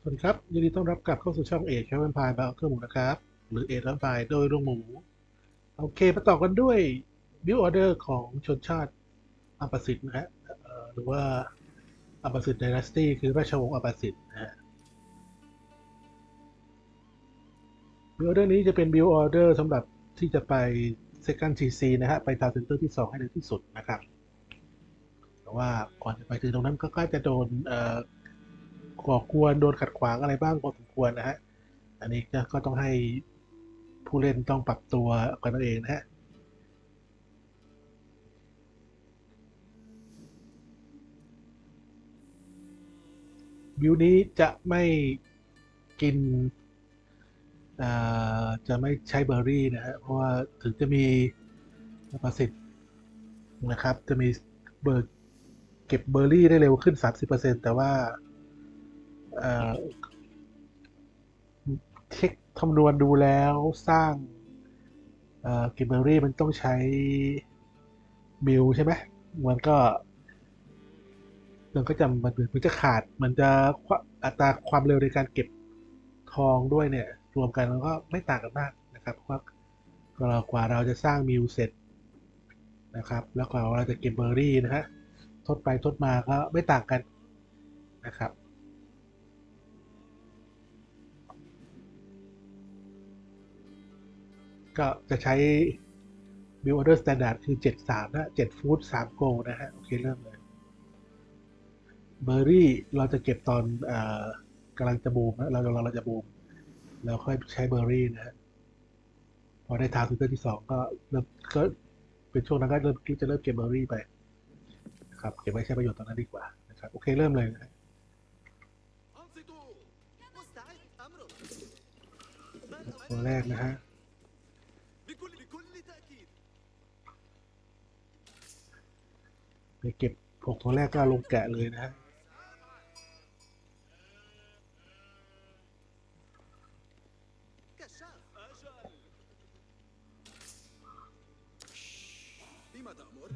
สวัสดีครับยินดีต้อนรับกลับเข้าสู่ช่องเอกแคมเปญพายบาเครื่องหมูนะครับ หรือเอกแคมเปญพายโดยลุงหมู โอเคมาต่อกันด้วยบิวออเดอร์ของชนชาติอัปสิทธิ์นะฮะหรือว่าอัปสิทธิ์ไดนาสตี้คือราชวงศ์อัปสิทธิ์นะฮะบิวออเดอร์นี้จะเป็นบิวออเดอร์สำหรับที่จะไป Second GC นะฮะ ไปทาวน์เซ็นเตอร์ที่ 2 ให้เร็วที่สุดนะครับ แต่ว่าก่อนจะไปถึงตรงนั้นก็ใกล้จะโดนเอ่อ ก่อกวนโดนขัดขวางอะไรบ้างพอสมควรนะฮะ อันนี้ก็ต้องให้ผู้เล่นต้องปรับตัวกันเองนะฮะบิวนี้จะไม่กินจะไม่ใช้เบอร์รี่นะฮะเพราะว่าถึงจะมีประสิทธิ์นะครับ จะมีเบอร์เก็บเบอร์รี่ได้เร็วขึ้น 30%แต่ว่า เอ่อเช็คคำนวณดูแล้วสร้างเอ่อก็บเบอรี่มันต้องใช้บิลใช่ไหมมันก็ มันก็จะมันมันจะขาด มันจะอัตราความเร็วในการเก็บทองด้วยเนี่ย รวมกันมันก็ไม่ต่างกันมากนะครับเพราะว่ากว่ากว่าเราจะสร้างมิวเสร็จนะครับ แล้วกว่าเราจะเก็บเบอร์รี่นะฮะทดไปทดมาก็ไม่ต่างกันนะครับ ก็จะใช้ Build Order Standard คือ 73 นะ 7 Food 3 Go นะฮะ โอเคเริ่มเลยเบอร์รี่เราจะเก็บตอนอกำลังจะบูมนะเราเราเราจะบูมเราค่อยใช้เบอร์รี่นะฮะ พอได้ทาวน์ทูเตอร์ที่สองก็เริ่มก็เป็นช่วงนั้นก็เริ่มจะเริ่มเก็บเบอร์รี่ไปนะครับเก็บไว้ใช้ประโยชน์ตอนนั้นดีกว่านะครับโอเคเริ่มเลยนะตัวแรกนะฮะ ไปเก็บหกตัวแรกก็ลงแกะเลยนะฮะ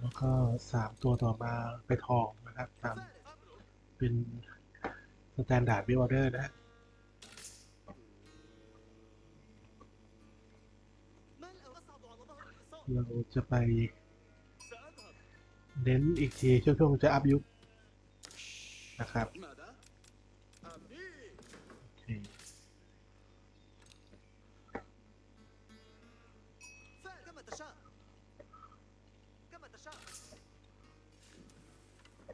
แล้วก็สามตัวต่อมาไปทองนะครับตามเป็นสแตนดาร์ดบิวออเดอร์นะเราจะไป เน้นอีกทีช่วงๆจะอัพยุคนะครับ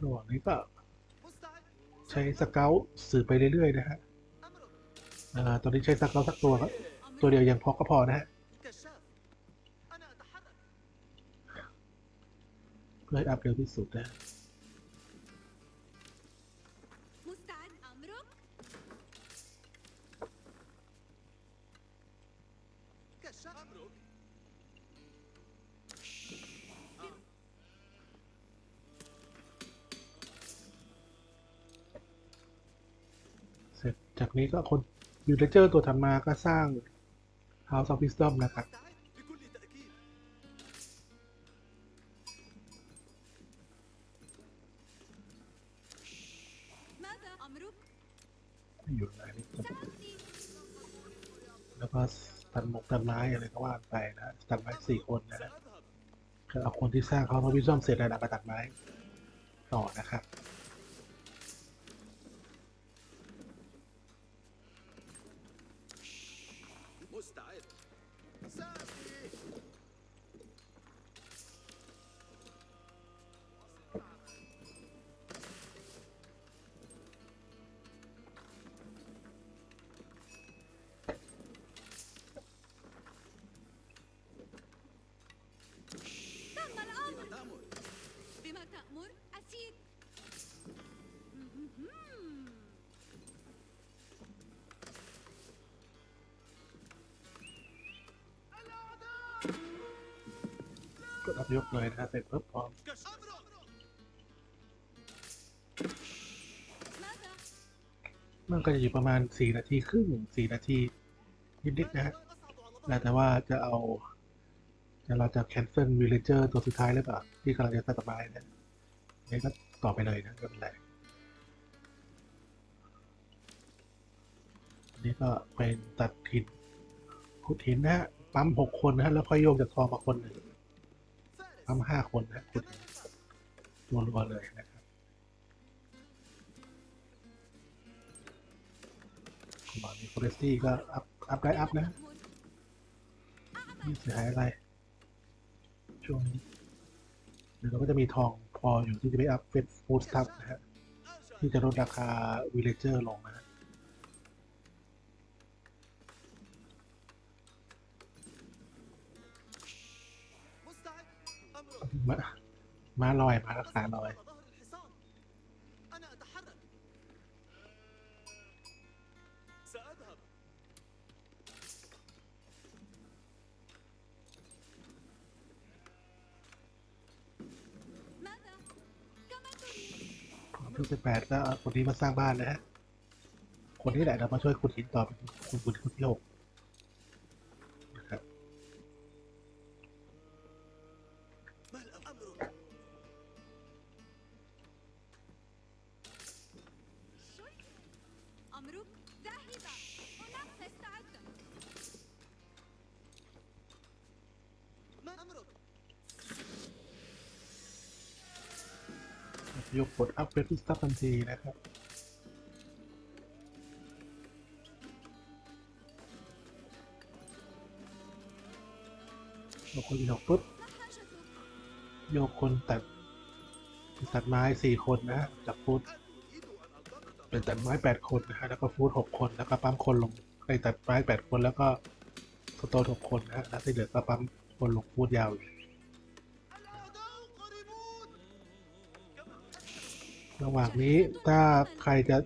ระหว่างนี้ก็ใช้สเกลสื่อไปเรื่อยๆนะฮะตอนนี้ใช้สเกลสักตัวครับตัวเดียวยังพอก็พอนะฮะ พื่ออัพเร็วที่สุดนะเสร็จจากนี้ก็คนยูเลเจอร์ตัวถัดมาก็สร้างเฮาส์ซ็อ of Wisdom นะครับ กันร้ายอะไรก็ว่าไปนะตัดไม้สี่คนนะฮะเอาคนที่สร้างเขามาวิซ่อมเสร็จแล้วนะมาตัดไม้ต่อนะครับ ยกเลยถ้าเสร็จปุ๊บพร้อมมันก็จะอยู่ประมาณสี่นาทีครึ่งสี่นาทีนิดๆนะฮะแต่ว่าจะเอาจะเราจะแคนเซิลวิลเลเจอร์ตัวสุดท้ายหรือเปล่าที่กำลังจะตัดต่อนี่ยนี่ก็ต่อไปเลยนะก็เป็นไรอันี่ก็เป็นตัดหินขุดหินนะฮะปั๊มหกคนนะฮะแล้วพอยโยกจากคอมาคนหนึ่ง ทั้งห้าคนนะขุดรัวๆเลยนะครับบอนี้ฟรสตี้ก็อัพอัพได้อัพนะนี่เสียหายอะไร ช่วงนี้เดี๋ยวเราก็จะมีทองพออยู่ที่จะไปอัพเป็นฟูดสตัฟนะฮะที่จะลดราคาวิเลเจอร์ลงนะ มามาลอยมารักษาลอยทุกสิบแปดก็คนนี้มาสร้างบ้านนะฮะ คนที่แหละเรามาช่วยขุดหินต่อเปคุณคุณที่หก โยกกดอัพเกรดพิสตับทันทีนะครับโยกคนอีกหกปุ๊บ โยกคนแตัตัดไม้สี่คนนะจักฟูดเป็นตัดไม้แปดคนนะฮะแล้วก็ฟูดหกคนแล้วก็ปั๊มคนลงไอ้ตัดไม้แปดคนแล้วก็สโตนหกคนนะฮะแล้วที่เหลือก็ปั๊มคนลงฟูดยาวเลย ระหว่างนี้ถ้าใครจะ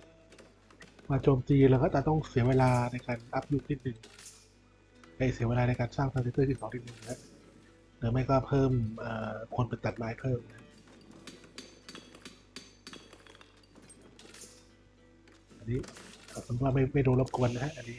มาโจมตีเราก็จะต้องเสียเวลาในการอัพยุคนิดหนึ่งไปเสียเวลาในการสร้างทรานซิสเตอร์ที่สองนิดหนึ่งนะหรือไม่ก็เพิ่มคนไปตัดไม้เพิ่มนะอันนี้เอาเป็นว่าไม่ไม่โดนรบกวนนะฮะอันนี้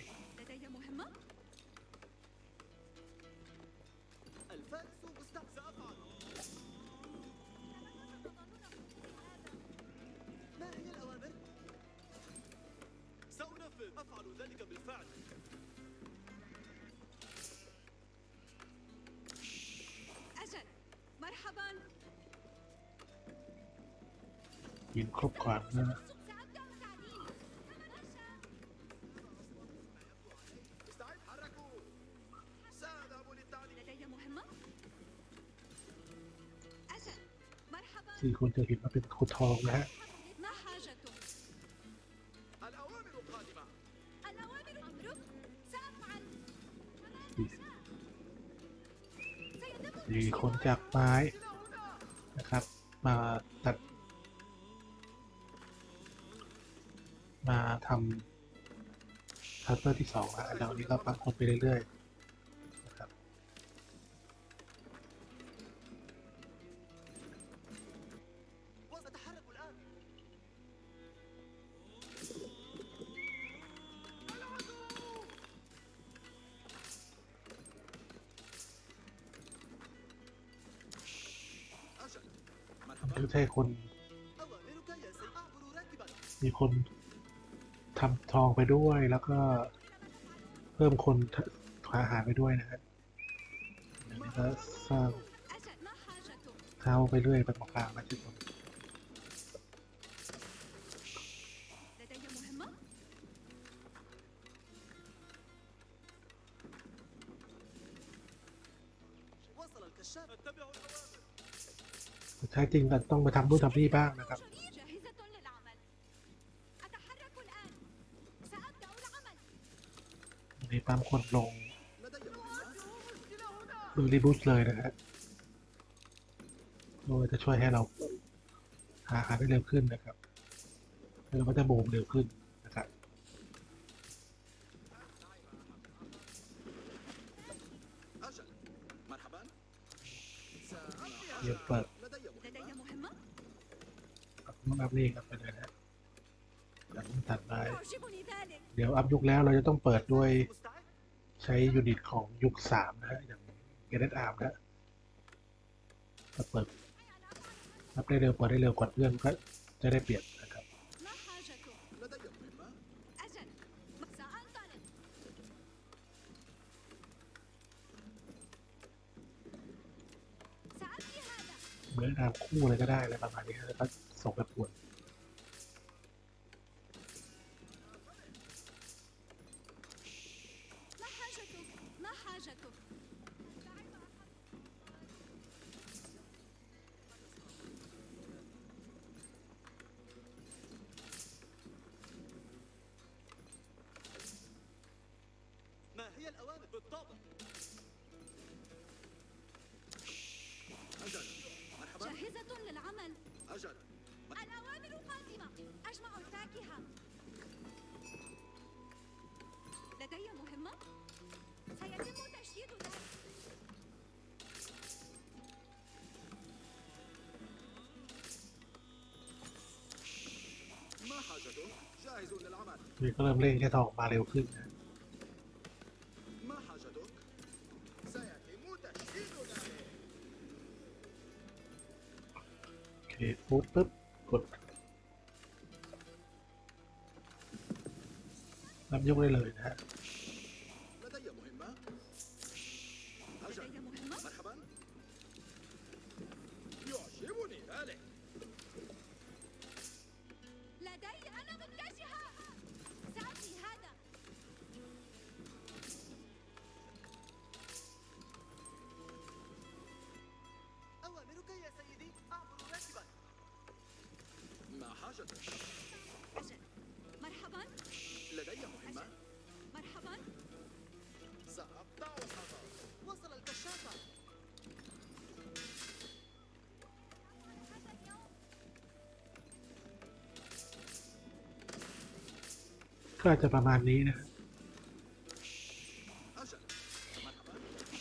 ยิงครบครันนะสี่คนจะเห็นว่าเป็นขุดทองนะฮะมีคนจากไม้นะครับ มาตัด มาทำชัตเตอร์ที่สองแล้วนี้ก็ปักลงไปเรื่อยๆนะครับดูเท่คนมีคน ทำทองไปด้วยแล้วก็เพิ่มคนอาหารไปด้วยนะครับแล้วสร้างเท้าไปเรื่อยไปกปล่าๆนะทุกคนใช้จริงกันต้องมาทำนู่นทำนี่บ้างนะครับ คนลงดูรีบูตเลยนะฮะโดยจะช่วยให้เราหาหาได้เร็วขึ้นนะครับแล้วเราก็จะบูมเร็วขึ้นนะครับเดี๋ยวเปิดต้องอัพนี่ครับไปเลยนะหลังถัดไปเดี๋ยวอัพยุกแล้วเราจะต้องเปิดด้วย ใช้ยูนิตของยุคสามนะฮะ อย่างเกเรตอาร์มนะเปิดรับได้เร็วกว่าได้เร็วกว่าเพื่อนก็จะได้เปลี่ยนนะครับเหมือนตามคู่เลยก็ได้อะไรประมาณนี้แล้วก็ส่งไปปวด هي الأوامر بالطبع أجل مرحبا جاهزة للعمل أجل الأوامر قادمة أجمع الفاكهة لدي مهمة سيتم تشييد ذلك ما حاجته جاهز للعمل นี่ก็เริ่มเร่งแค่ทองมาเร็วขึ้นนะ เคพูดปุ๊บกดรับยกได้เลยนะฮะ ก็อาจจะประมาณนี้นะ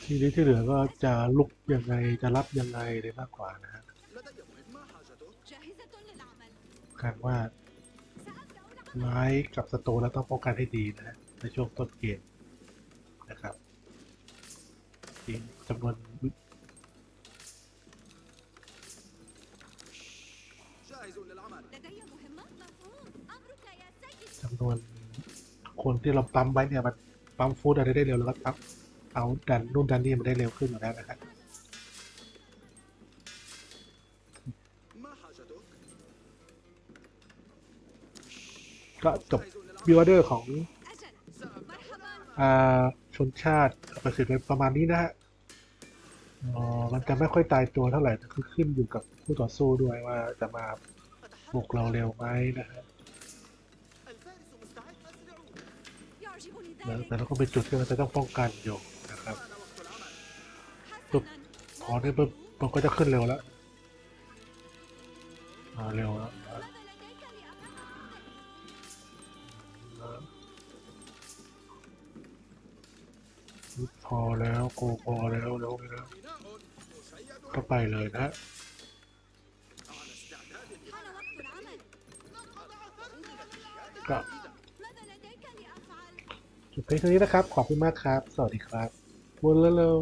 ทีนี้ที่เหลือก็จะลุกยังไงจะรับยังไงเลยมากกว่านะฮะการว่าไม้กับสโตนแล้วต้องป้องกันให้ดีนะในช่วงต้นเกมนะครับจึงจำนวนจำนวน คนที่เราปั๊มไว้เนี่ยมันปั๊มฟูดอะไรได้เร็วแล้วก็ปั๊มเอาดันนู่นดันนี่มันได้เร็วขึ้นอยู่แล้วนะครับก็จบบิวเดอร์ของอชนชาติประสิทธิ์ประมาณนี้นะฮะมันจะไม่ค่อยตายตัวเท่าไหร่คือขึ้นอยู่กับผู้ต่อสู้ด้วยว่าจะมาบุกเราเร็วไหมนะฮะ นะแต่เราก็เป็นจุดที่เราจะต้องป้องกันอยู่นะครับจุดพอได้ปุ๊บมันก็จะขึ้นเร็วแล้วเร็วแล้วพอแล้วโกพอแล้วเร็วแล้วก็ไปเลยนะก็ เพียงเท่านี้นะครับ ขอบคุณมากครับ สวัสดีครับวนแล้วเร็ว